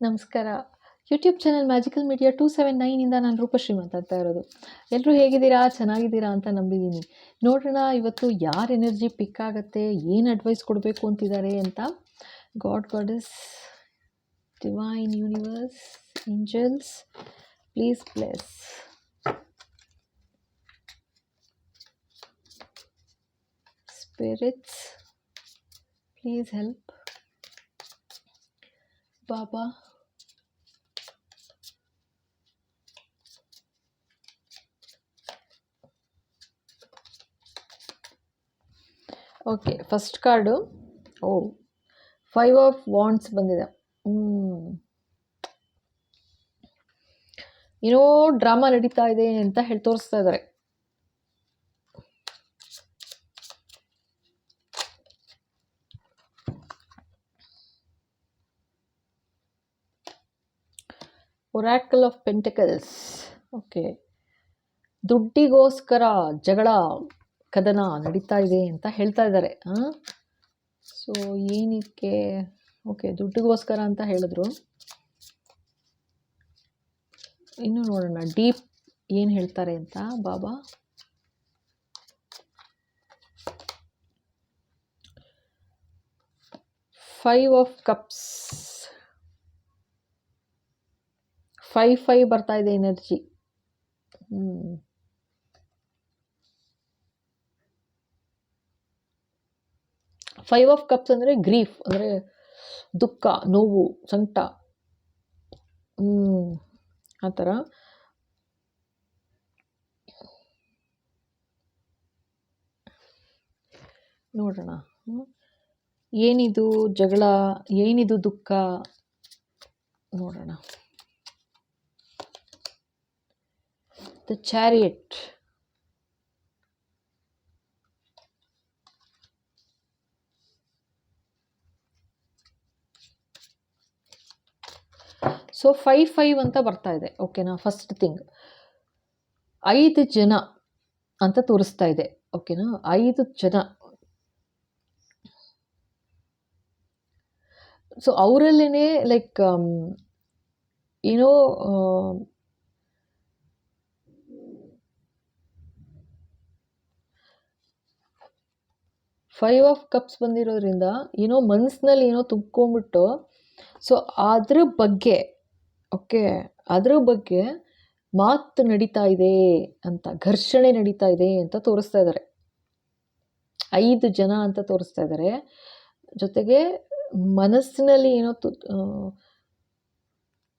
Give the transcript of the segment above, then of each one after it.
ನಮಸ್ಕಾರ. YouTube channel magical media two seven ನೈನಿಂದ ನಾನು ರೂಪಶ್ರೀ ಮಾತಾಡ್ತಾ ಇರೋದು. ಎಲ್ಲರೂ ಹೇಗಿದ್ದೀರಾ? ಚೆನ್ನಾಗಿದ್ದೀರಾ ಅಂತ ನಂಬಿದ್ದೀನಿ. ನೋಡೋಣ ಇವತ್ತು ಯಾರು ಎನರ್ಜಿ ಪಿಕ್ ಆಗುತ್ತೆ? ಏನು ಅಡ್ವೈಸ್ ಕೊಡಬೇಕು ಅಂತಿದ್ದಾರೆ ಅಂತ god goddess divine universe angels please place spirits please help Baba okay first card O five of wands ಬಂದಿದೆ. ಏನೋ ಡ್ರಾಮಾ ನಡೀತಾ ಇದೆ ಅಂತ ಹೇಳಿ ತೋರಿಸ್ತಾ ಇದ್ದಾರೆ ಒರಾಕಲ್ ಆಫ್ ಪೆಂಟಕಲ್ಸ್ ಓಕೆ ದುಡ್ಡಿಗೋಸ್ಕರ ಜಗಳ. ಕದನ ನಡೀತಾ ಇದೆ ಅಂತ ಹೇಳ್ತಾ ಇದ್ದಾರೆ. ಸೊ ಏನಕ್ಕೆ? ಓಕೆ ದುಡ್ಡಿಗೋಸ್ಕರ ಅಂತ ಹೇಳಿದ್ರು. ಇನ್ನು ನೋಡೋಣ, ಡೀಪ್ ಏನು ಹೇಳ್ತಾರೆ ಅಂತ ಬಾಬಾ? Five of cups five five ಬರ್ತಾ ಇದೆ ಎನರ್ಜಿ ಹ್ಞೂ ಫೈವ್ ಆಫ್ ಕಪ್ಸ್ ಅಂದರೆ ಗ್ರೀಫ್ ಅಂದರೆ ದುಃಖ, ನೋವು, ಸಂಕಟ. ಆ ಥರ. ನೋಡೋಣ. ಏನಿದು ಜಗಳ, ಏನಿದು ದುಃಖ? ನೋಡೋಣ. The chariot so five five ಅಂತ ಬರ್ತಾ ಇದೆ. ಓಕೆನಾ ಫಸ್ಟ್ ಥಿಂಗ್ ಐದು ಜನ ಅಂತ ತೋರಿಸ್ತಾ ಇದೆ. ಓಕೆನಾ ಐದು ಜನ. ಸೊ ಅವರಲ್ಲೇ ಲೈಕ್ ಏನೋ ಫೈವ್ ಆಫ್ ಕಪ್ಸ್ ಬಂದಿರೋದ್ರಿಂದ ಏನೋ ಮನಸ್ಸಿನಲ್ಲಿ ಏನೋ ತುಂಬ್ಕೊಂಬಿಟ್ಟು ಸೊ ಅದ್ರ ಬಗ್ಗೆ ಓಕೆ, ಅದರ ಬಗ್ಗೆ ಮಾತು ನಡೀತಾ ಇದೆ ಅಂತ, ಘರ್ಷಣೆ ನಡೀತಾ ಇದೆ ಅಂತ ತೋರಿಸ್ತಾ ಇದ್ದಾರೆ ಐದು ಜನ ಅಂತ ತೋರಿಸ್ತಾ ಇದ್ದಾರೆ ಜೊತೆಗೆ ಮನಸ್ಸಿನಲ್ಲಿ ಏನೋ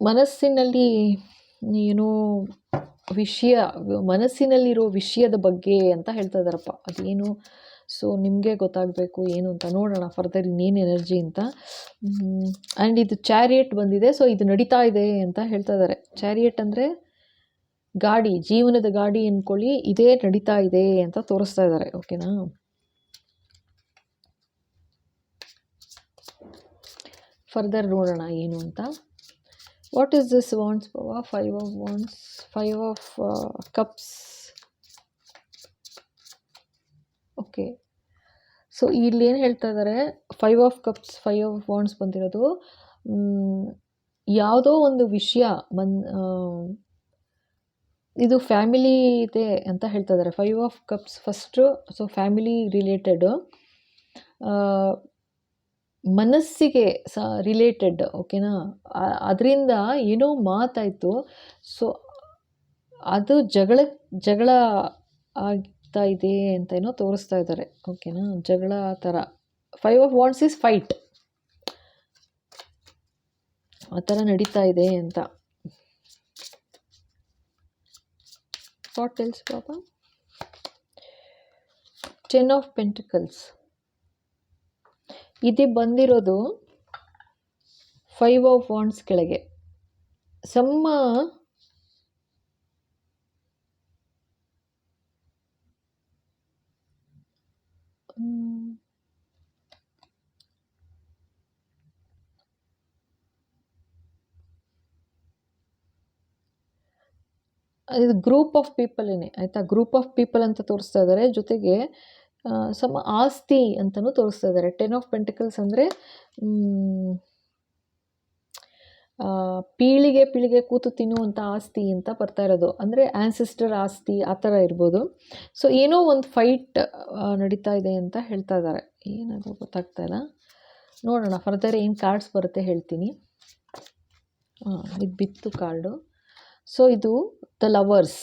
ಮನಸ್ಸಿನಲ್ಲಿ ಏನೋ ವಿಷಯ, ಮನಸ್ಸಿನಲ್ಲಿರೋ ವಿಷಯದ ಬಗ್ಗೆ ಅಂತ ಹೇಳ್ತಾ ಇದ್ದಾರಪ್ಪ ಅದೇನು ಸೊ ನಿಮಗೆ ಗೊತ್ತಾಗಬೇಕು ಏನು ಅಂತ ನೋಡೋಣ ಫರ್ದರ್ ಇನ್ನೇನು ಎನರ್ಜಿ ಅಂತ. ಆ್ಯಂಡ್ ಇದು ಚಾರಿಯೇಟ್ ಬಂದಿದೆ. ಸೊ ಇದು ನಡೀತಾ ಇದೆ ಅಂತ ಹೇಳ್ತಾ ಇದ್ದಾರೆ ಚಾರಿಯೇಟ್ ಅಂದರೆ ಗಾಡಿ, ಜೀವನದ ಗಾಡಿ ಅಂದ್ಕೊಳ್ಳಿ ಇದೇ ನಡೀತಾ ಇದೆ ಅಂತ ತೋರಿಸ್ತಾ ಇದ್ದಾರೆ ಓಕೆನಾ ಫರ್ದರ್ ನೋಡೋಣ ಏನು ಅಂತ. What is this wands ಪವ five of wands five of cups okay so ಇಲ್ಲಿ ಏನು ಹೇಳ್ತಾ ಇದ್ದಾರೆ five of cups five of wands ಬಂದಿರೋದು. ಯಾವುದೋ ಒಂದು ವಿಷಯ ಮನ್ ಇದು ಫ್ಯಾಮಿಲಿ ಇದೆ ಅಂತ ಹೇಳ್ತಾ ಇದ್ದಾರೆ five of cups first so family related ಮನಸ್ಸಿಗೆ ಸ ರಿಲೇಟೆಡ್ ಓಕೆನಾ ಅದರಿಂದ ಏನೋ ಮಾತಾಯಿತು. ಸೊ ಅದು ಜಗಳ ಜಗಳ ಇದೆ ಅಂತ ಏನೋ ತೋರಿಸ್ತಾ ಇದ್ದಾರೆ. ಓಕೆನಾ ಜಗಳ ಆ ಥರ. Five of wands is fight ಆ ಥರ ನಡೀತಾ ಇದೆ ಅಂತ. ವಾಟ್ ಎಲ್ಸ್ ಪಾಪ ಟೆನ್ ಆಫ್ ಪೆಂಟಿಕಲ್ಸ್ ಇದು ಬಂದಿರೋದು ಫೈವ್ ಆಫ್ ವಾಂಡ್ಸ್ ಕೆಳಗೆ. ಸಮ್ಮ ಇದು ಗ್ರೂಪ್ ಆಫ್ ಪೀಪಲೇನೆ ಆಯಿತಾ? ಗ್ರೂಪ್ ಆಫ್ ಪೀಪಲ್ ಅಂತ ತೋರಿಸ್ತಾ ಇದ್ದಾರೆ ಜೊತೆಗೆ ಸಮ ಆಸ್ತಿ ಅಂತಲೂ ತೋರಿಸ್ತಾ ಇದ್ದಾರೆ ಟೆನ್ ಆಫ್ ಪೆಂಟಿಕಲ್ಸ್ ಅಂದರೆ ಪೀಳಿಗೆ ಪೀಳಿಗೆ ಕೂತು ತಿನ್ನುವಂಥ ಆಸ್ತಿ ಅಂತ ಬರ್ತಾ ಇರೋದು. ಅಂದರೆ ಆ್ಯನ್ಸಿಸ್ಟರ್ ಆಸ್ತಿ ಆ ಥರ ಇರ್ಬೋದು. ಸೊ ಏನೋ ಒಂದು ಫೈಟ್ ನಡೀತಾ ಇದೆ ಅಂತ ಹೇಳ್ತಾ ಇದ್ದಾರೆ ಏನಾದರೂ ಗೊತ್ತಾಗ್ತಾ ಇಲ್ಲ. ನೋಡೋಣ ಫರ್ದರ್ ಏನು ಕಾರ್ಡ್ಸ್ ಬರುತ್ತೆ ಹೇಳ್ತೀನಿ. ಇದು ಬಿತ್ತು ಕಾರ್ಡು ಸೊ ಇದು ದ ಲವರ್ಸ್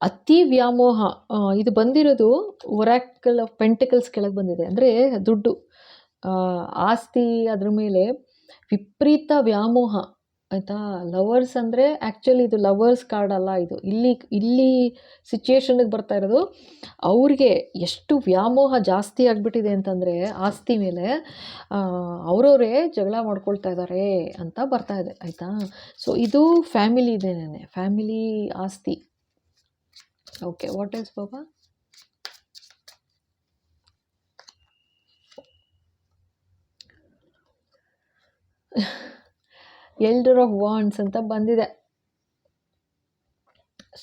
ಅತಿ ವ್ಯಾಮೋಹ ಇದು ಬಂದಿರೋದು ಒರಾಕಲ್ ಆಫ್ ಪೆಂಟಿಕಲ್ಸ್ ಕೆಳಗೆ ಬಂದಿದೆ. ಅಂದರೆ ದುಡ್ಡು ಆಸ್ತಿ ಅದ್ರ ಮೇಲೆ ವಿಪರೀತ ವ್ಯಾಮೋಹ. ಆಯಿತಾ? ಲವರ್ಸ್ ಅಂದರೆ ಆ್ಯಕ್ಚುಲಿ ಇದು ಲವರ್ಸ್ ಕಾರ್ಡ್ ಅಲ್ಲ ಇದು. ಇಲ್ಲಿ ಇಲ್ಲಿ ಸಿಚುಯೇಷನ್ಗೆ ಬರ್ತಾ ಇರೋದು, ಅವ್ರಿಗೆ ಎಷ್ಟು ವ್ಯಾಮೋಹ ಜಾಸ್ತಿ ಆಗಿಬಿಟ್ಟಿದೆ ಅಂತಂದರೆ ಆಸ್ತಿ ಮೇಲೆ ಅವರವರೇ ಜಗಳ ಮಾಡ್ಕೊಳ್ತಾ ಇದ್ದಾರೆ ಅಂತ ಬರ್ತಾ ಇದೆ, ಆಯಿತಾ? ಸೊ ಇದು ಫ್ಯಾಮಿಲಿ ಇದೇನೇ ಫ್ಯಾಮಿಲಿ ಆಸ್ತಿ. Okay what is Baba elder of wands ಅಂತ ಬಂದಿದೆ.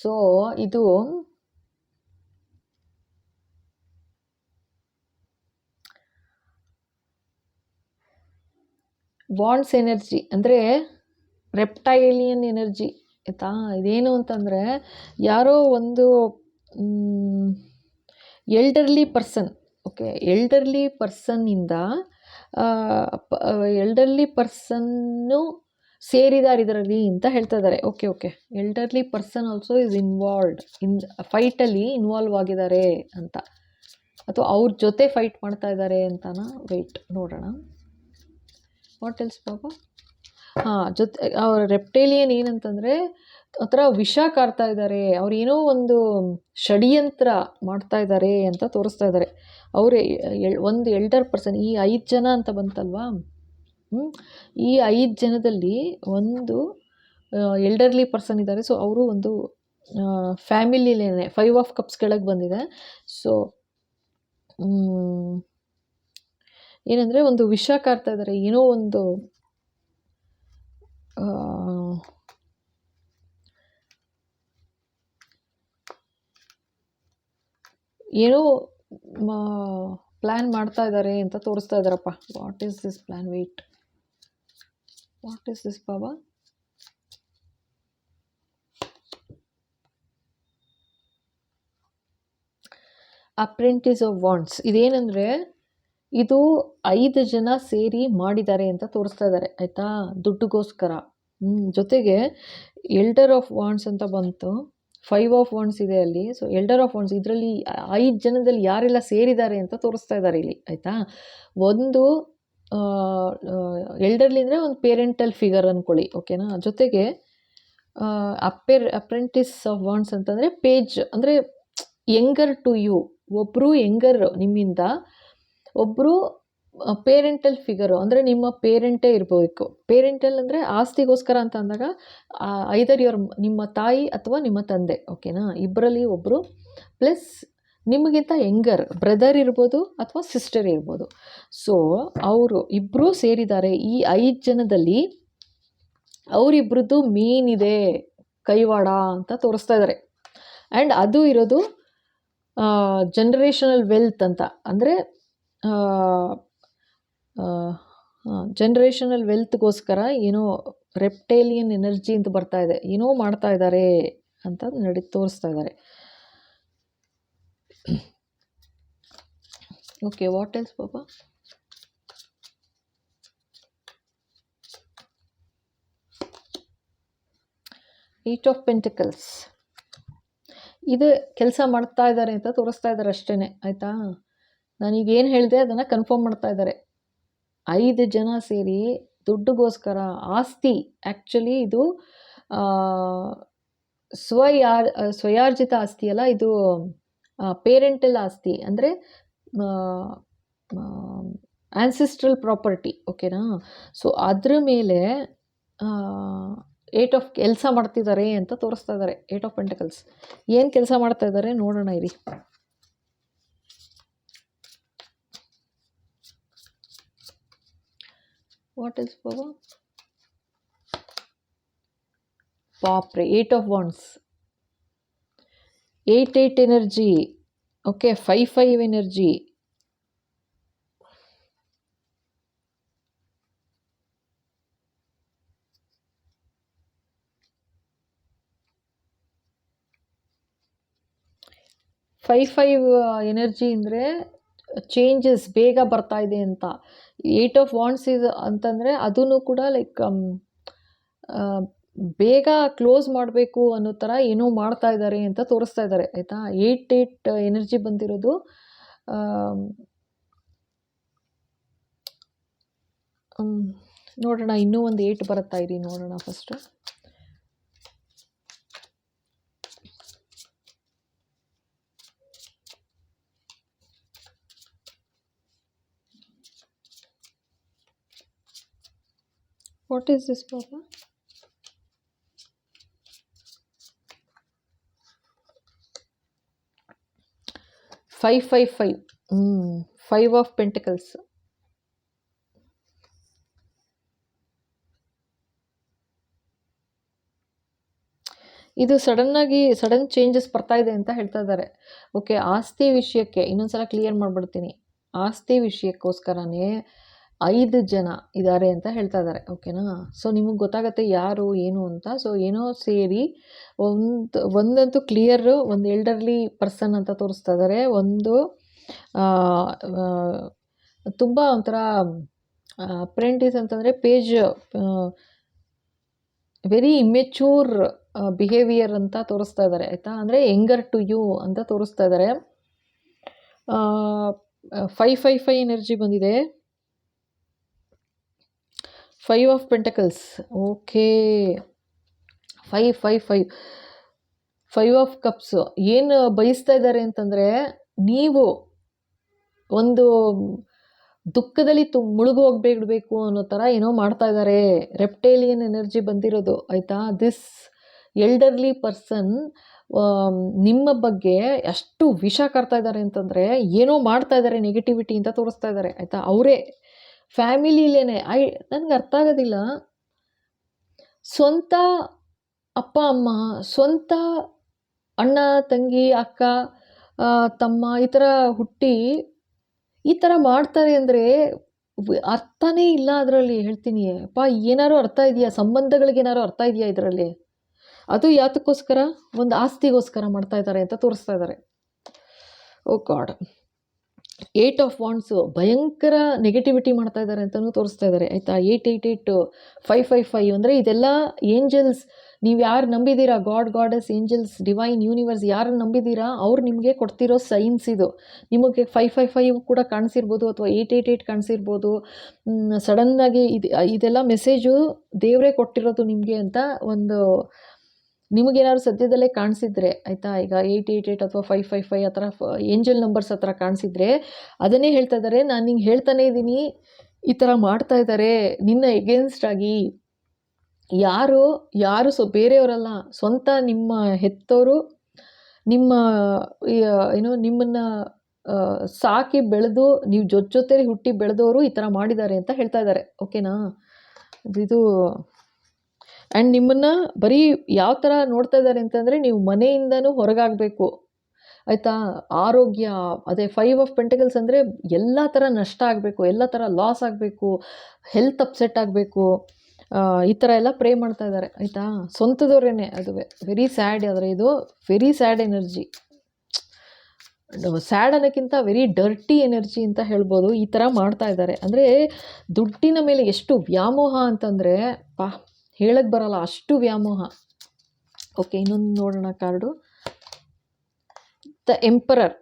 ಸೊ ಇದು ಬಾಂಡ್ಸ್ ಎನರ್ಜಿ ಅಂದರೆ ರೆಪ್ಟೈಲಿಯನ್ ಎನರ್ಜಿ ಆಯಿತಾ? ಇದೇನು ಅಂತಂದರೆ ಯಾರೋ ಒಂದು ಎಲ್ಡರ್ಲಿ ಪರ್ಸನ್ ಓಕೆ ಎಲ್ಡರ್ಲಿ ಪರ್ಸನ್ನಿಂದ ಎಲ್ಡರ್ಲಿ ಪರ್ಸನ್ನು ಸೇರಿದ್ದಾರೆ ಇದರಲ್ಲಿ ಅಂತ ಹೇಳ್ತಾ ಇದ್ದಾರೆ okay okay elderly person also is involved in ಫೈಟಲ್ಲಿ involve ಆಗಿದ್ದಾರೆ ಅಂತ. ಅಥವಾ ಅವ್ರ ಜೊತೆ ಫೈಟ್ ಮಾಡ್ತಾ ಇದ್ದಾರೆ ಅಂತನಾ ವೆಯ್ಟ್ ನೋಡೋಣ. ವಾಟ್ ಎಲ್ಸ್ ಬಾಬಾ? ಹಾಂ, ಜೊತೆ, ಅವ್ರ ರೆಪ್ಟೇಲಿಯನ್ ಏನಂತಂದರೆ ಒಂಥರ ವಿಷ ಕಾರ್ತಾ ಇದ್ದಾರೆ ಅವ್ರು ಏನೋ ಒಂದು ಷಡ್ಯಂತ್ರ ಮಾಡ್ತಾ ಇದ್ದಾರೆ ಅಂತ ತೋರಿಸ್ತಾ ಇದ್ದಾರೆ ಅವರೇ ಒಂದು ಎಲ್ಡರ್ ಪರ್ಸನ್ ಈ ಐದು ಜನ ಅಂತ ಬಂತಲ್ವಾ? ಈ ಐದು ಜನದಲ್ಲಿ ಒಂದು ಎಲ್ಡರ್ಲಿ ಪರ್ಸನ್ ಇದ್ದಾರೆ. ಸೊ ಅವರು ಒಂದು ಫ್ಯಾಮಿಲಿಲೇನೆ ಫೈವ್ ಆಫ್ ಕಪ್ಸ್ ಕೆಳಗೆ ಬಂದಿದೆ. ಸೊ ಏನಂದರೆ ಒಂದು ವಿಷ ಕಾರ್ತಾ ಇದ್ದಾರೆ. ಏನೋ ಒಂದು ಏನೋ ಪ್ಲ್ಯಾನ್ ಮಾಡ್ತಾ ಇದ್ದಾರೆ ಅಂತ ತೋರಿಸ್ತಾ ಇದ್ದಾರಪ್ಪ. What is this plan wait what is this ಬಾಬಾ ಅಪ್ರೆಂಟಿಸ್ ಆಫ್ ವಾಂಡ್ಸ್ ಇದೇನೆಂದರೆ, ಇದು ಐದು ಜನ ಸೇರಿ ಮಾಡಿದ್ದಾರೆ ಅಂತ ತೋರಿಸ್ತಾ ಇದ್ದಾರೆ ಆಯಿತಾ? ದುಡ್ಡುಗೋಸ್ಕರ. ಜೊತೆಗೆ ಎಲ್ಡರ್ ಆಫ್ ವಾಂಡ್ಸ್ ಅಂತ ಬಂತು. ಫೈವ್ ಆಫ್ ವಾಂಡ್ಸ್ ಇದೆ ಅಲ್ಲಿ. ಸೊ ಎಲ್ಡರ್ ಆಫ್ ವಾಂಡ್ಸ್ ಇದರಲ್ಲಿ ಐದು ಜನದಲ್ಲಿ ಯಾರೆಲ್ಲ ಸೇರಿದ್ದಾರೆ ಅಂತ ತೋರಿಸ್ತಾ ಇದ್ದಾರೆ ಇಲ್ಲಿ, ಆಯಿತಾ? ಒಂದು ಎಲ್ಡರ್ಲಿ ಅಂದರೆ ಒಂದು ಪೇರೆಂಟಲ್ ಫಿಗರ್ ಅಂದ್ಕೊಳ್ಳಿ ಓಕೆನಾ ಜೊತೆಗೆ ಅಪೇರ್ ಅಪ್ರೆಂಟಿಸ್ ಆಫ್ ವಾಂಡ್ಸ್ ಅಂತಂದರೆ ಪೇಜ್ ಅಂದರೆ ಯಂಗರ್ ಟು ಯು ಒಬ್ಬರು ಯಂಗರ್ ನಿಮ್ಮಿಂದ ಒಬ್ಬರು ಪೇರೆಂಟಲ್ ಫಿಗರು ಅಂದರೆ ನಿಮ್ಮ ಪೇರೆಂಟೇ ಇರಬೇಕು. ಪೇರೆಂಟಲ್ ಅಂದರೆ ಆಸ್ತಿಗೋಸ್ಕರ ಅಂತ ಅಂದಾಗ ಐದರ್ ಯುವರ್ ನಿಮ್ಮ ತಾಯಿ ಅಥವಾ ನಿಮ್ಮ ತಂದೆ ಓಕೆನಾ ಇಬ್ಬರಲ್ಲಿ ಒಬ್ಬರು ಪ್ಲಸ್ ನಿಮಗಿಂತ ಯಂಗರ್ ಬ್ರದರ್ ಇರ್ಬೋದು ಅಥವಾ ಸಿಸ್ಟರ್ ಇರ್ಬೋದು. ಸೊ ಅವರು ಇಬ್ಬರೂ ಸೇರಿದ್ದಾರೆ. ಈ ಐದು ಜನದಲ್ಲಿ ಅವರಿಬ್ರದ್ದು ಇದೆ, ಕೈವಾಡ ಅಂತ ತೋರಿಸ್ತಾ ಇದ್ದಾರೆ ಆ್ಯಂಡ್ ಅದು ಇರೋದು ಜನ್ರೇಷನಲ್ ವೆಲ್ತ್ ಅಂತ. ಅಂದರೆ ಜನ್ರೇಷನಲ್ ವೆಲ್ತ್ಗೋಸ್ಕರ ಏನೋ ರೆಪ್ಟೇಲಿಯನ್ ಎನರ್ಜಿ ಅಂತ ಬರ್ತಾ ಇದೆ. ಏನೋ ಮಾಡ್ತಾ ಇದ್ದಾರೆ ಅಂತ ನಡಿ, ತೋರಿಸ್ತಾ ಇದ್ದಾರೆ ಓಕೆ ವಾಟ್ ಎಲ್ಸ್ ಪಾಪ ಏಟ್ ಆಫ್ ಪೆಂಟಿಕಲ್ಸ್ ಇದು ಕೆಲಸ ಮಾಡ್ತಾ ಇದ್ದಾರೆ ಅಂತ ತೋರಿಸ್ತಾ ಇದ್ದಾರೆ ಅಷ್ಟೇ ಆಯಿತಾ? ನಾನೀಗ ಏನು ಹೇಳಿದೆ ಅದನ್ನು ಕನ್ಫರ್ಮ್ ಮಾಡ್ತಾ ಇದ್ದಾರೆ ಐದು ಜನ ಸೇರಿ ದುಡ್ಡುಗೋಸ್ಕರ, ಆಸ್ತಿ ಆ್ಯಕ್ಚುಲಿ ಇದು ಸ್ವಯಾರ್ ಸ್ವಯಾರ್ಜಿತ ಆಸ್ತಿ ಅಲ್ಲ, ಇದು ಪೇರೆಂಟಲ್ ಆಸ್ತಿ ಅಂದರೆ ಆನ್ಸಿಸ್ಟ್ರಲ್ ಪ್ರಾಪರ್ಟಿ ಓಕೆನಾ ಸೊ ಅದ್ರ ಮೇಲೆ ಏಟ್ ಆಫ್ ಕೆಲಸ ಮಾಡ್ತಿದ್ದಾರೆ ಅಂತ ತೋರಿಸ್ತಾ ಇದ್ದಾರೆ ಏಟ್ ಆಫ್ ಪೆಂಟಕಲ್ಸ್ ಏನು ಕೆಲಸ ಮಾಡ್ತಾ ಇದ್ದಾರೆ ನೋಡೋಣ ಇರಿ. What is ಬಾಪ್ರೆ eight of wands eight eight energy okay five five energy five five energy ಅಂದರೆ ಚೇಂಜಸ್ ಬೇಗ ಬರ್ತಾ ಇದೆ ಅಂತ. ಏಯ್ಟ್ ಆಫ್ ವಾಂಡ್ಸ್ ಇದು ಅಂತಂದರೆ ಅದೂ ಕೂಡ ಲೈಕ್ um, uh, ಬೇಗ ಕ್ಲೋಸ್ ಮಾಡಬೇಕು ಅನ್ನೋ ಥರ ಏನೋ ಮಾಡ್ತಾ ಇದ್ದಾರೆ ಅಂತ ತೋರಿಸ್ತಾ ಇದ್ದಾರೆ, ಆಯಿತಾ? ಏಯ್ಟ್ ಏಯ್ಟ್ ಎನರ್ಜಿ ಬಂದಿರೋದು ನೋಡೋಣ, ಇನ್ನೂ ಒಂದು ಏಟ್ ಬರುತ್ತಾ ಇರಿ, ನೋಡೋಣ first what is this Baba five five five five of pentacles ಇದು ಸಡನ್ ಆಗಿ ಸಡನ್ ಚೇಂಜಸ್ ಬರ್ತಾ ಇದೆ ಅಂತ ಹೇಳ್ತಾ ಇದ್ದಾರೆ. ಓಕೆ ಆಸ್ತಿ ವಿಷಯಕ್ಕೆ ಇನ್ನೊಂದ್ಸಲ ಕ್ಲಿಯರ್ ಮಾಡಿಬಿಡ್ತೀನಿ. ಆಸ್ತಿ ವಿಷಯಕ್ಕೋಸ್ಕರನೇ ಐದು ಜನ ಇದ್ದಾರೆ ಅಂತ ಹೇಳ್ತಾ ಇದ್ದಾರೆ ಓಕೆನಾ ಸೊ ನಿಮಗೆ ಗೊತ್ತಾಗತ್ತೆ ಯಾರು, ಏನು ಅಂತ. ಸೊ ಏನೋ ಸೇರಿ ಒಂದು, ಒಂದಂತೂ ಕ್ಲಿಯರು ಒಂದು ಎಲ್ಡರ್ಲಿ ಪರ್ಸನ್ ಅಂತ ತೋರಿಸ್ತಾ ಇದ್ದಾರೆ. ಒಂದು ತುಂಬ ಒಂಥರ ಅಪ್ರೆಂಟಿಸ್ ಅಂತಂದರೆ ಪೇಜ್ ವೆರಿ ಇಮೆಚೂರ್ ಬಿಹೇವಿಯರ್ ಅಂತ ತೋರಿಸ್ತಾ ಇದ್ದಾರೆ, ಆಯಿತಾ? ಅಂದರೆ ಎಂಗರ್ ಟು ಯು ಅಂತ ತೋರಿಸ್ತಾ ಇದ್ದಾರೆ. ಫೈ ಫೈ ಫೈ ಎನರ್ಜಿ ಬಂದಿದೆ. Five of pentacles okay five five five five of cups ಏನು ಬಯಸ್ತಾ ಇದ್ದಾರೆ ಅಂತಂದರೆ, ನೀವು ಒಂದು ದುಃಖದಲ್ಲಿ ತು, ಮುಳುಗು ಹೋಗ್ಬೇಕು ಅನ್ನೋ ಥರ ಏನೋ ಮಾಡ್ತಾ ಇದ್ದಾರೆ. ರೆಪ್ಟೇಲಿಯನ್ ಎನರ್ಜಿ ಬಂದಿರೋದು, ಆಯಿತಾ? ದಿಸ್ ಎಲ್ಡರ್ಲಿ ಪರ್ಸನ್ ನಿಮ್ಮ ಬಗ್ಗೆ ಎಷ್ಟು ವಿಷ ಕರ್ತಾ ಇದ್ದಾರೆ ಅಂತಂದರೆ, ಏನೋ ಮಾಡ್ತಾ ಇದ್ದಾರೆ ನೆಗೆಟಿವಿಟಿ ಅಂತ ತೋರಿಸ್ತಾ ಇದ್ದಾರೆ, ಆಯಿತಾ? ಅವರೇ ಫ್ಯಾಮಿಲಿಲೇನೆ ಐ, ನನಗೆ ಅರ್ಥ ಆಗೋದಿಲ್ಲ. ಸ್ವಂತ ಅಪ್ಪ, ಅಮ್ಮ, ಸ್ವಂತ ಅಣ್ಣ, ತಂಗಿ, ಅಕ್ಕ ತಮ್ಮ ಈ ಥರ ಹುಟ್ಟಿ ಈ ಥರ ಮಾಡ್ತಾರೆ ಅಂದರೆ ಅರ್ಥನೇ ಇಲ್ಲ ಅದರಲ್ಲಿ ಹೇಳ್ತೀನಿ. ಅಪ್ಪ, ಏನಾರು ಅರ್ಥ ಇದೆಯಾ? ಸಂಬಂಧಗಳಿಗೆ ಏನಾರು ಅರ್ಥ ಇದೆಯಾ ಇದರಲ್ಲಿ? ಅದು ಯಾತಕ್ಕೋಸ್ಕರ? ಒಂದು ಆಸ್ತಿಗೋಸ್ಕರ ಮಾಡ್ತಾ ಇದ್ದಾರೆ ಅಂತ ತೋರಿಸ್ತಾ ಇದ್ದಾರೆ. Oh god. Eight of wands ಭಯಂಕರ ನೆಗೆಟಿವಿಟಿ ಮಾಡ್ತಾ ಇದ್ದಾರೆ ಅಂತಲೂ ತೋರಿಸ್ತಾ ಇದ್ದಾರೆ, ಆಯಿತಾ? Eight eight eight five five five ಅಂದರೆ ಇದೆಲ್ಲ ಏಂಜಲ್ಸ್ ನೀವು ಯಾರು ನಂಬಿದ್ದೀರಾ god goddess angels divine universe ಯಾರನ್ನು ನಂಬಿದ್ದೀರಾ ಅವ್ರು ನಿಮಗೆ ಕೊಡ್ತಿರೋ ಸೈನ್ಸ್ ಇದು. ನಿಮಗೆ ಫೈವ್ ಫೈವ್ ಫೈವ್ ಕೂಡ ಕಾಣಿಸಿರ್ಬೋದು ಅಥವಾ ಏಯ್ಟ್ ಏಯ್ಟ್ ಏಯ್ಟ್ ಕಾಣಿಸಿರ್ಬೋದು. ಸಡನ್ನಾಗಿ ಇದು, ಇದೆಲ್ಲ ಮೆಸೇಜು ದೇವರೇ ಕೊಟ್ಟಿರೋದು ನಿಮಗೆ ಅಂತ ಒಂದು ನಿಮಗೇನಾದ್ರು ಸದ್ಯದಲ್ಲೇ ಕಾಣಿಸಿದ್ರೆ, ಆಯಿತಾ? ಈಗ ಏಯ್ಟ್ ಏಯ್ಟ್ ಏಯ್ಟ್ ಅಥವಾ ಫೈವ್ ಫೈವ್ ಫೈವ್ ಆ ಥರ ಏಂಜಲ್ ನಂಬರ್ಸ್ ಹತ್ರ ಕಾಣಿಸಿದ್ರೆ, ಅದನ್ನೇ ಹೇಳ್ತಾ ಇದ್ದಾರೆ ನಾನು ನಿಂಗೆ ಹೇಳ್ತಾನೇ ಇದ್ದೀನಿ ಈ ಥರ ಮಾಡ್ತಾ ಇದ್ದಾರೆ ನಿನ್ನ ಎಗೇನ್ಸ್ಟ್ ಆಗಿ ಯಾರು ಯಾರು ಸೊ, ಬೇರೆಯವರಲ್ಲ, ಸ್ವಂತ ನಿಮ್ಮ ಹೆತ್ತವರು ನಿಮ್ಮ ಏನೋ, ನಿಮ್ಮನ್ನು ಸಾಕಿ ಬೆಳೆದು, ನೀವು ಜೊತೆ ಜೊತೆ ಹುಟ್ಟಿ ಬೆಳೆದವರು ಈ ಥರ ಮಾಡಿದ್ದಾರೆ ಅಂತ ಹೇಳ್ತಾ ಇದ್ದಾರೆ ಓಕೆನಾ? ಇದು ಆ್ಯಂಡ್ ನಿಮ್ಮನ್ನು ಬರೀ ಯಾವ ಥರ ನೋಡ್ತಾ ಇದ್ದಾರೆ ಅಂತಂದರೆ ನೀವು ಮನೆಯಿಂದನೂ ಹೊರಗಾಗಬೇಕು. ಆಯಿತಾ? ಆರೋಗ್ಯ, ಅದೇ ಫೈವ್ ಆಫ್ ಪೆಂಟಕಲ್ಸ್ ಅಂದರೆ ಎಲ್ಲ ಥರ ನಷ್ಟ ಆಗಬೇಕು, ಎಲ್ಲ ಥರ ಲಾಸ್ ಆಗಬೇಕು ಹೆಲ್ತ್ ಅಪ್ಸೆಟ್ ಆಗಬೇಕು. ಈ ಥರ ಎಲ್ಲ ಪ್ರೇ ಮಾಡ್ತಾ ಇದ್ದಾರೆ, ಆಯಿತಾ? ಸ್ವಂತದವರೇನೆ, ಅದು ವೆರಿ ಸ್ಯಾಡ್ ಆದರೆ ಇದು ವೆರಿ ಸ್ಯಾಡ್ ಎನರ್ಜಿ ಸ್ಯಾಡ್ ಅನ್ನೋಕ್ಕಿಂತ ವೆರಿ ಡರ್ಟಿ ಎನರ್ಜಿ ಅಂತ ಹೇಳ್ಬೋದು, ಈ ಥರ ಮಾಡ್ತಾ ಇದ್ದಾರೆ. ಅಂದರೆ ದುಡ್ಡಿನ ಮೇಲೆ ಎಷ್ಟು ವ್ಯಾಮೋಹ ಅಂತಂದರೆ, ಪಾ ಹೇಳಕ್ಕೆ ಬರಲ್ಲ, ಅಷ್ಟು ವ್ಯಾಮೋಹ. ಓಕೆ ಇನ್ನೊಂದು ನೋಡೋಣ ಕಾರ್ಡು. ದ ಎಂಪರರ್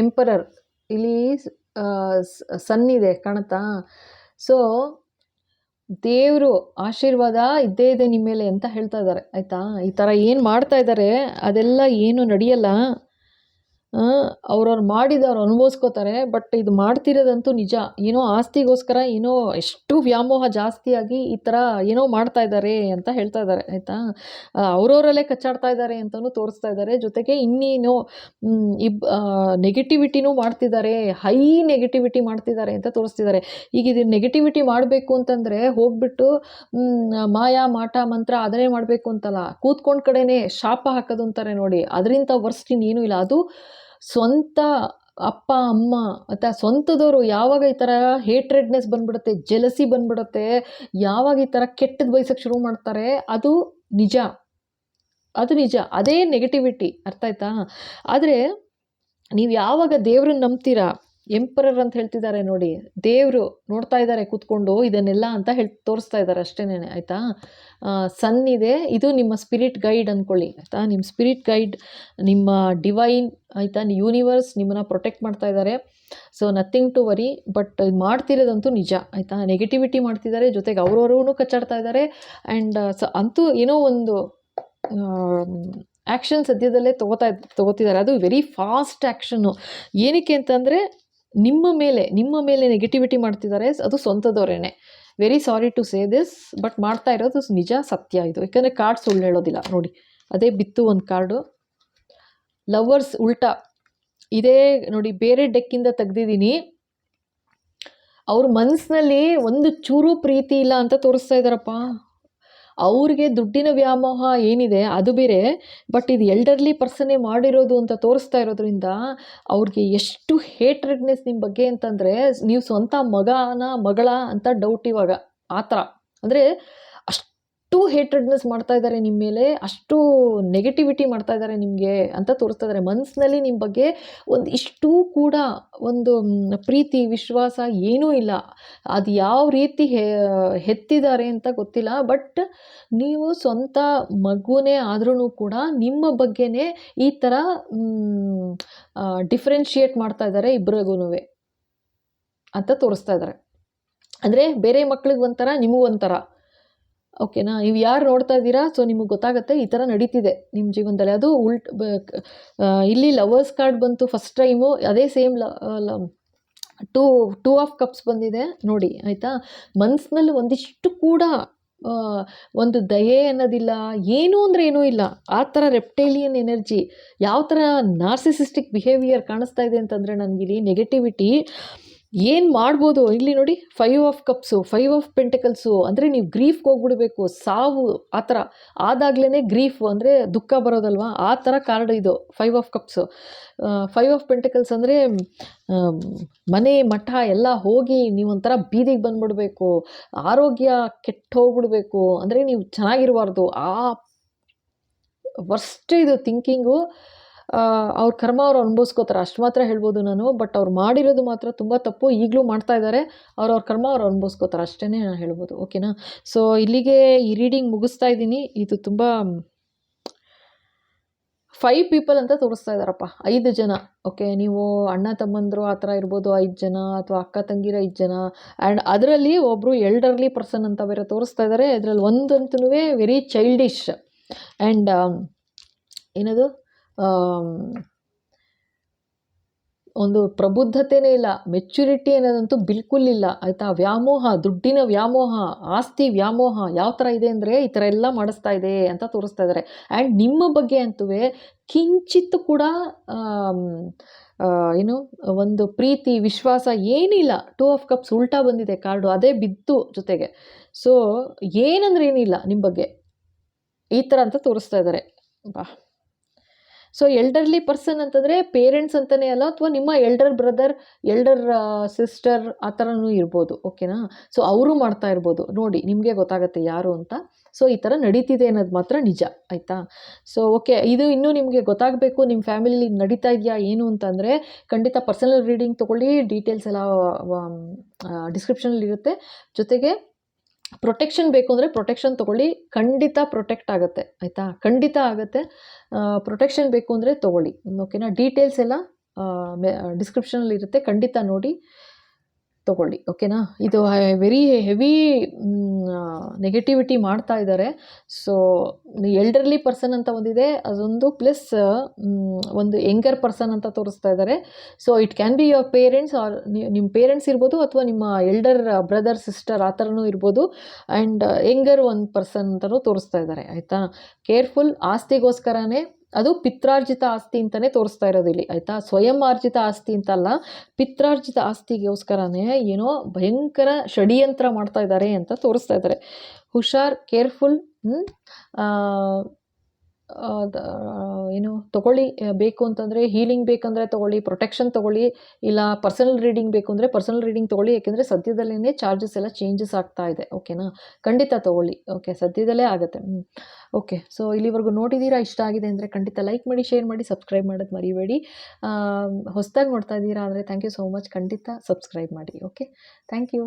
ಎಂಪರರ್ ಇಲ್ಲಿ ಸನ್ ಇದೆ, ಕಾಣುತ್ತಾ? ಸೊ ದೇವರು ಆಶೀರ್ವಾದ ಇದ್ದೇ ಇದೆ ನಿಮ್ಮ ಮೇಲೆ ಅಂತ ಹೇಳ್ತಾ ಇದ್ದಾರೆ, ಆಯಿತಾ? ಈ ಥರ ಏನು ಮಾಡ್ತಾ ಇದ್ದಾರೆ, ಅದೆಲ್ಲ ಏನು ನಡೆಯಲ್ಲ. ಅವ್ರವ್ರು ಮಾಡಿದವ್ರು ಅನುಭವಿಸ್ಕೋತಾರೆ ಬಟ್ ಇದು ಮಾಡ್ತಿರೋದಂತೂ ನಿಜ. ಏನೋ ಆಸ್ತಿಗೋಸ್ಕರ ಏನೋ ಎಷ್ಟು ವ್ಯಾಮೋಹ ಜಾಸ್ತಿಯಾಗಿ ಈ ಥರ ಏನೋ ಮಾಡ್ತಾ ಇದ್ದಾರೆ ಅಂತ ಹೇಳ್ತಾ ಇದ್ದಾರೆ, ಆಯಿತಾ? ಅವರವರಲ್ಲೇ ಕಚ್ಚಾಡ್ತಾ ಇದ್ದಾರೆ ಅಂತಲೂ ತೋರಿಸ್ತಾ ಇದ್ದಾರೆ. ಜೊತೆಗೆ ಇನ್ನೇನು ಇಬ್ ನೆಗೆಟಿವಿಟಿನೂ ಮಾಡ್ತಿದ್ದಾರೆ ಹೈ ನೆಗೆಟಿವಿಟಿ ಮಾಡ್ತಿದ್ದಾರೆ ಅಂತ ತೋರಿಸ್ತಿದ್ದಾರೆ. ಈಗ ಇದು ನೆಗೆಟಿವಿಟಿ ಮಾಡಬೇಕು ಅಂತಂದರೆ ಹೋಗ್ಬಿಟ್ಟು ಮಾಯಾ, ಮಾಟ, ಮಂತ್ರ ಅದನ್ನೇ ಮಾಡಬೇಕು ಅಂತಲ್ಲ. ಕೂತ್ಕೊಂಡ್ ಕಡೆನೇ ಶಾಪ ಹಾಕೋದು ಅಂತಾರೆ ನೋಡಿ. ಅದರಿಂದ ವರ್ಸ್ಟ್ ಇನ್ನೇನೂ ಇಲ್ಲ. ಅದು ಸ್ವಂತ ಅಪ್ಪ, ಅಮ್ಮ ಅಥವಾ ಸ್ವಂತದವರು ಯಾವಾಗ ಈ ಥರ ಹೇಟ್ರೆಡ್ನೆಸ್ ಬಂದ್ಬಿಡುತ್ತೆ ಜೆಲಸಿ ಬಂದ್ಬಿಡುತ್ತೆ, ಯಾವಾಗ ಈ ಥರ ಕೆಟ್ಟದ್ದು ಬಯಸಕ್ಕೆ ಶುರು ಮಾಡ್ತಾರೆ, ಅದು ನಿಜ. ಅದು ನಿಜ. ಅದೇ ನೆಗೆಟಿವಿಟಿ ಅರ್ಥ ಆಯ್ತಾ? ಆದರೆ, ನೀವು ಯಾವಾಗ ದೇವ್ರನ್ನ ನಂಬ್ತೀರಾ? ಎಂಪರರ್ ಅಂತ ಹೇಳ್ತಿದ್ದಾರೆ ನೋಡಿ. ದೇವರು ನೋಡ್ತಾ ಇದ್ದಾರೆ ಕೂತ್ಕೊಂಡು ಇದನ್ನೆಲ್ಲ ಅಂತ ಹೇಳಿ ತೋರಿಸ್ತಾ ಇದ್ದಾರೆ ಅಷ್ಟೇನೆ ಆಯಿತಾ? ಸನ್ ಇದೆ. ಇದು ನಿಮ್ಮ ಸ್ಪಿರಿಟ್ ಗೈಡ್ ಅಂದ್ಕೊಳ್ಳಿ ಆಯಿತಾ? ನಿಮ್ಮ ಸ್ಪಿರಿಟ್ ಗೈಡ್ ನಿಮ್ಮ ಡಿವೈನ್ ಆಯಿತಾ? ಯೂನಿವರ್ಸ್ ನಿಮ್ಮನ್ನು ಪ್ರೊಟೆಕ್ಟ್ ಮಾಡ್ತಾ ಇದ್ದಾರೆ. So nothing to worry but ಮಾಡ್ತಿರೋದಂತೂ ನಿಜ, ಆಯಿತಾ? ನೆಗೆಟಿವಿಟಿ ಮಾಡ್ತಿದ್ದಾರೆ, ಜೊತೆಗೆ ಅವ್ರವ್ರೂ ಕಚ್ಚಾಡ್ತಾ ಇದ್ದಾರೆ. ಆ್ಯಂಡ್ ಸ, ಅಂತೂ ಏನೋ ಒಂದು ಆ್ಯಕ್ಷನ್ ಸದ್ಯದಲ್ಲೇ ತಗೋತಾ ತಗೋತಿದ್ದಾರೆ. ಅದು ವೆರಿ ಫಾಸ್ಟ್ ಆ್ಯಕ್ಷನ್ನು ಏನಕ್ಕೆ ಅಂತಂದರೆ ನಿಮ್ಮ ಮೇಲೆ ನಿಮ್ಮ ಮೇಲೆ ನೆಗೆಟಿವಿಟಿ ಮಾಡ್ತಿದ್ದಾರೆ, ಅದು ಸ್ವಂತದವರೇನೆ. Very sorry to say this but ಮಾಡ್ತಾ ಇರೋದು ನಿಜ, ಸತ್ಯ ಇದು. ಯಾಕಂದರೆ ಕಾರ್ಡ್ ಸುಳ್ಳು ಹೇಳೋದಿಲ್ಲ, ನೋಡಿ. ಅದೇ ಬಿತ್ತು ಒಂದು ಕಾರ್ಡು ಲವರ್ಸ್ ಉಲ್ಟಾ. ಇದೇ ನೋಡಿ, ಬೇರೆ ಡೆಕ್ಕಿಂದ ತೆಗ್ದಿದ್ದೀನಿ. ಅವ್ರ ಮನಸ್ಸಿನಲ್ಲಿ ಒಂದು ಚೂರು ಪ್ರೀತಿ ಇಲ್ಲ ಅಂತ ತೋರಿಸ್ತಾ ಇದ್ದಾರಪ್ಪ. ಅವ್ರಿಗೆ ದುಡ್ಡಿನ ವ್ಯಾಮೋಹ ಏನಿದೆ ಅದು ಬೇರೆ ಬಟ್ ಇದು ಎಲ್ಡರ್ಲಿ ಪರ್ಸನ್ನೇ ಮಾಡಿರೋದು ಅಂತ ತೋರಿಸ್ತಾ ಇರೋದ್ರಿಂದ ಅವ್ರಿಗೆ ಎಷ್ಟು ಹೇಟ್ರೆಡ್ನೆಸ್ ನಿಮ್ಮ ಬಗ್ಗೆ ಅಂತಂದರೆ, ನೀವು ಸ್ವಂತ ಮಗನ ಮಗಳ ಅಂತ ಡೌಟ್ ಇವಾಗ, ಆ ಥರ ಅಂದರೆ ಅಷ್ಟು ಹೇಟ್ರೆಡ್ನೆಸ್ ಮಾಡ್ತಾ ಇದ್ದಾರೆ ನಿಮ್ಮ ಮೇಲೆ, ಅಷ್ಟು ನೆಗೆಟಿವಿಟಿ ಮಾಡ್ತಾ ಇದ್ದಾರೆ ನಿಮಗೆ ಅಂತ ತೋರಿಸ್ತಾ ಇದ್ದಾರೆ ಮನಸ್ಸಿನಲ್ಲಿ ನಿಮ್ಮ ಬಗ್ಗೆ ಒಂದು ಇಷ್ಟೂ ಕೂಡ ಒಂದು ಪ್ರೀತಿ, ವಿಶ್ವಾಸ ಏನೂ ಇಲ್ಲ. ಅದು ಯಾವ ರೀತಿ ಹೆತ್ತಿದ್ದಾರೆ ಅಂತ ಗೊತ್ತಿಲ್ಲ. ಬಟ್ ನೀವು ಸ್ವಂತ ಮಗುನೇ ಆದ್ರೂ ಕೂಡ ನಿಮ್ಮ ಬಗ್ಗೆನೇ ಈ ಥರ ಡಿಫ್ರೆನ್ಷಿಯೇಟ್ ಮಾಡ್ತಾ ಇದ್ದಾರೆ ಇಬ್ಬರಿಗೂ ಅಂತ ತೋರಿಸ್ತಾ ಇದ್ದಾರೆ ಅಂದರೆ ಬೇರೆ ಮಕ್ಳಿಗೆ ಒಂಥರ, ನಿಮಗೂ ಒಂಥರ. ಓಕೆನಾ? ನೀವು ಯಾರು ನೋಡ್ತಾ ಇದ್ದೀರಾ? ಸೊ ನಿಮಗೆ ಗೊತ್ತಾಗುತ್ತೆ, ಈ ಥರ ನಡೀತಿದೆ ನಿಮ್ಮ ಜೀವನದಲ್ಲಿ. ಅದು ಉಲ್ಟ್ ಇಲ್ಲಿ ಲವರ್ಸ್ ಕಾರ್ಡ್ ಬಂತು ಫಸ್ಟ್ ಟೈಮು, ಅದೇ ಸೇಮ್ ಲ ಟೂ ಟೂ ಆಫ್ ಕಪ್ಸ್ ಬಂದಿದೆ, ನೋಡಿ, ಆಯಿತಾ? ಮನಸ್ಸಿನಲ್ಲಿ ಒಂದಿಷ್ಟು ಕೂಡ ಒಂದು ದಯೆ ಅನ್ನೋದಿಲ್ಲ, ಏನು ಅಂದರೆ ಏನೂ ಇಲ್ಲ. ಆ ಥರ ರೆಪ್ಟೇಲಿಯನ್ ಎನರ್ಜಿ, ಯಾವ ಥರ ನಾರ್ಸಿಸಿಸ್ಟಿಕ್ ಬಿಹೇವಿಯರ್ ಕಾಣಿಸ್ತಾ ಇದೆ ಅಂತಂದರೆ, ನನಗಿಲ್ಲಿ ನೆಗೆಟಿವಿಟಿ ಏನು ಮಾಡ್ಬೋದು? ಇಲ್ಲಿ ನೋಡಿ five of cups five of pentacles ಅಂದರೆ ನೀವು ಗ್ರೀಫ್ಗೆ ಹೋಗ್ಬಿಡ್ಬೇಕು. ಸಾವು ಆ ಥರ ಆದಾಗ್ಲೇ ಗ್ರೀಫ್ ಅಂದರೆ ದುಃಖ ಬರೋದಲ್ವಾ? ಆ ಥರ ಕಾರ್ಡ್ ಇದು five of cups five of pentacles ಅಂದರೆ ಮನೆ, ಮಠ ಎಲ್ಲ ಹೋಗಿ ನೀವು ಒಂಥರ ಬೀದಿಗೆ ಬಂದ್ಬಿಡ್ಬೇಕು. ಆರೋಗ್ಯ ಕೆಟ್ಟು ಹೋಗ್ಬಿಡ್ಬೇಕು. ಅಂದರೆ ನೀವು ಚೆನ್ನಾಗಿರಬಾರ್ದು. ಆ ವರ್ಸ್ಟ್ ಇದು ಥಿಂಕಿಂಗು ಅವ್ರ ಕರ್ಮ ಅವ್ರು ಅನುಭವಿಸ್ಕೋತಾರೆ. ಅಷ್ಟು ಮಾತ್ರ ಹೇಳ್ಬೋದು ನಾನು ಬಟ್ ಅವ್ರು ಮಾಡಿರೋದು ಮಾತ್ರ ತುಂಬ ತಪ್ಪು. ಈಗಲೂ ಮಾಡ್ತಾ ಇದ್ದಾರೆ ಅವ್ರು ಅವ್ರ ಕರ್ಮ ಅವ್ರು ಅನುಭವಿಸ್ಕೋತಾರೆ. ಅಷ್ಟೇ ನಾನು ಹೇಳ್ಬೋದು ಓಕೆನಾ ಸೊ ಇಲ್ಲಿಗೆ ಈ ರೀಡಿಂಗ್ ಮುಗಿಸ್ತಾ ಇದ್ದೀನಿ. ಇದು ತುಂಬ ಫೈವ್ ಪೀಪಲ್ ಅಂತ ತೋರಿಸ್ತಾ ಇದ್ದಾರಪ್ಪ ಐದು ಜನ ಓಕೆ ನೀವು ಅಣ್ಣ ತಮ್ಮಂದರು ಆ ಥರ ಇರ್ಬೋದು ಐದು ಜನ ಅಥವಾ ಅಕ್ಕ ತಂಗಿರ ಐದು ಜನ ಆ್ಯಂಡ್ ಅದರಲ್ಲಿ ಒಬ್ಬರು ಎಲ್ಡರ್ಲಿ ಪರ್ಸನ್ ಅಂತ ಬೇರೆ ತೋರಿಸ್ತಾ ಇದ್ದಾರೆ ಅದರಲ್ಲಿ ಒಂದಂತೂ ವೆರಿ ಚೈಲ್ಡಿಶ್ ಆ್ಯಂಡ್ ಏನದು? ಆಮ್, ಒಂದು ಪ್ರಬುದ್ಧತೆನೇ ಇಲ್ಲ ಮೆಚ್ಯುರಿಟಿ ಅನ್ನೋದಂತೂ ಬಿಲ್ಕುಲ್ ಇಲ್ಲ, ಆಯಿತಾ? ವ್ಯಾಮೋಹ, ದುಡ್ಡಿನ ವ್ಯಾಮೋಹ, ಆಸ್ತಿ ವ್ಯಾಮೋಹ, ಯಾವ ಥರ ಇದೆ ಅಂದರೆ ಈ ಥರ ಎಲ್ಲ ಮಾಡಿಸ್ತಾ ಇದೆ ಅಂತ ತೋರಿಸ್ತಾ ಇದ್ದಾರೆ ಆ್ಯಂಡ್ ನಿಮ್ಮ ಬಗ್ಗೆ ಅಂತೂ ಕಿಂಚಿತ್ತು ಕೂಡ ಏನು, ಒಂದು ಪ್ರೀತಿ, ವಿಶ್ವಾಸ ಏನಿಲ್ಲ. ಟೂ ಆಫ್ ಕಪ್ಸ್ ಉಲ್ಟಾ ಬಂದಿದೆ ಕಾರ್ಡು, ಅದೇ ಬಿತ್ತು ಜೊತೆಗೆ. ಸೊ ಏನಂದ್ರೆ ಏನಿಲ್ಲ ನಿಮ್ಮ ಬಗ್ಗೆ. ಈ ಥರ ಅಂತ ತೋರಿಸ್ತಾ ಇದ್ದಾರೆ ಬಾ. ಸೊ ಎಲ್ಡರ್ಲಿ ಪರ್ಸನ್ ಅಂತಂದರೆ ಪೇರೆಂಟ್ಸ್ ಅಂತಲೇ ಅಲ್ಲ ಅಥವಾ ನಿಮ್ಮ ಎಲ್ಡರ್ ಬ್ರದರ್ ಎಲ್ಡರ್ ಸಿಸ್ಟರ್ ಆ ಥರನೂ ಇರ್ಬೋದು ಓಕೆನಾ ಸೊ ಅವರು ಮಾಡ್ತಾ ಇರ್ಬೋದು. ನೋಡಿ, ನಿಮಗೆ ಗೊತ್ತಾಗುತ್ತೆ ಯಾರು ಅಂತ. ಸೊ ಈ ಥರ ನಡೀತಿದೆ ಅನ್ನೋದು ಮಾತ್ರ ನಿಜ, ಆಯಿತಾ? ಸೊ ಓಕೆ ಇದು ಇನ್ನೂ ನಿಮಗೆ ಗೊತ್ತಾಗಬೇಕು ನಿಮ್ಮ ಫ್ಯಾಮಿಲಿ ನಡೀತಾ ಇದೆಯಾ, ಏನು ಅಂತಂದರೆ ಖಂಡಿತ ಪರ್ಸನಲ್ ರೀಡಿಂಗ್ ತೊಗೊಳ್ಳಿ ಡೀಟೇಲ್ಸ್ ಎಲ್ಲ ಡಿಸ್ಕ್ರಿಪ್ಷನಲ್ಲಿ ಇರುತ್ತೆ. ಜೊತೆಗೆ ಪ್ರೊಟೆಕ್ಷನ್ ಬೇಕು ಅಂದರೆ ಪ್ರೊಟೆಕ್ಷನ್ ತೊಗೊಳ್ಳಿ, ಖಂಡಿತ ಪ್ರೊಟೆಕ್ಟ್ ಆಗುತ್ತೆ, ಆಯಿತಾ? ಖಂಡಿತ ಆಗುತ್ತೆ. ಪ್ರೊಟೆಕ್ಷನ್ ಬೇಕು ಅಂದರೆ ತೊಗೊಳ್ಳಿ. ಓಕೆನಾ ಡೀಟೇಲ್ಸ್ ಎಲ್ಲ ಡಿಸ್ಕ್ರಿಪ್ಷನಲ್ಲಿ ಇರುತ್ತೆ. ಖಂಡಿತ ನೋಡಿ. ತೊಗೊಳ್ಳಿ ಓಕೆನಾ ಇದು ವೆರಿ ಹೆವಿ ನೆಗೆಟಿವಿಟಿ ಮಾಡ್ತಾ ಇದ್ದಾರೆ ಸೊ ಎಲ್ಡರ್ಲಿ ಪರ್ಸನ್ ಅಂತ ಒಂದಿದೆ, ಅದೊಂದು ಪ್ಲಸ್ ಒಂದು ಯಂಗರ್ ಪರ್ಸನ್ ಅಂತ ತೋರಿಸ್ತಾ ಇದ್ದಾರೆ so it can be your parents or ನಿಮ್ಮ ಪೇರೆಂಟ್ಸ್ ಇರ್ಬೋದು ಅಥವಾ ನಿಮ್ಮ ಎಲ್ಡರ್ ಬ್ರದರ್ ಸಿಸ್ಟರ್ ಆ ಥರನೂ ಇರ್ಬೋದು. ಆ್ಯಂಡ್ ಯಂಗರ್ ಒಂದು ಪರ್ಸನ್ ಅಂತಲೂ ತೋರಿಸ್ತಾ ಇದ್ದಾರೆ ಆಯಿತಾ? ಕೇರ್ಫುಲ್ ಆಸ್ತಿಗೋಸ್ಕರನೇ ಅದು ಪಿತ್ರಾರ್ಜಿತ ಆಸ್ತಿ ಅಂತಲೇ ತೋರಿಸ್ತಾ ಇರೋದು ಇಲ್ಲಿ, ಆಯಿತಾ? ಸ್ವಯಂ ಆರ್ಜಿತ ಆಸ್ತಿ ಅಂತಲ್ಲ, ಪಿತ್ರಾರ್ಜಿತ ಆಸ್ತಿಗೋಸ್ಕರನೇ ಏನೋ ಭಯಂಕರ ಷಡ್ಯಂತ್ರ ಮಾಡ್ತಾ ಇದ್ದಾರೆ ಅಂತ ತೋರಿಸ್ತಾ ಇದ್ದಾರೆ. ಹುಷಾರ್, ಕೇರ್ಫುಲ್ ಏನು ತಗೊಳ್ಳಿ ಬೇಕು ಅಂತಂದರೆ ಹೀಲಿಂಗ್ ಬೇಕಂದರೆ ತಗೊಳ್ಳಿ ಪ್ರೊಟೆಕ್ಷನ್ ತಗೊಳ್ಳಿ, ಇಲ್ಲ ಪರ್ಸನಲ್ ರೀಡಿಂಗ್ ಬೇಕು ಅಂದರೆ ಪರ್ಸನಲ್ ರೀಡಿಂಗ್ ತೊಗೊಳ್ಳಿ ಯಾಕೆಂದರೆ ಸದ್ಯದಲ್ಲೇ ಚಾರ್ಜಸ್ ಎಲ್ಲ ಚೇಂಜಸ್ ಆಗ್ತಾ ಇದೆ ಓಕೆನಾ ಖಂಡಿತ ತಗೊಳ್ಳಿ ಓಕೆ ಸದ್ಯದಲ್ಲೇ ಆಗುತ್ತೆ ಓಕೆ ಸೊ ಇಲ್ಲಿವರೆಗೂ ನೋಡಿದ್ದೀರಾ ಇಷ್ಟ ಆಗಿದೆ ಅಂದರೆ ಖಂಡಿತ ಲೈಕ್ ಮಾಡಿ ಶೇರ್ ಮಾಡಿ ಸಬ್ಸ್ಕ್ರೈಬ್ ಮಾಡೋದು ಮರಿಬೇಡಿ. ಹೊಸದಾಗಿ ನೋಡ್ತಾ ಇದ್ದೀರಾ ಅಂದರೆ ಥ್ಯಾಂಕ್ ಯು ಸೋ ಮಚ್ ಖಂಡಿತ ಸಬ್ಸ್ಕ್ರೈಬ್ ಮಾಡಿ ಓಕೆ ಥ್ಯಾಂಕ್ ಯು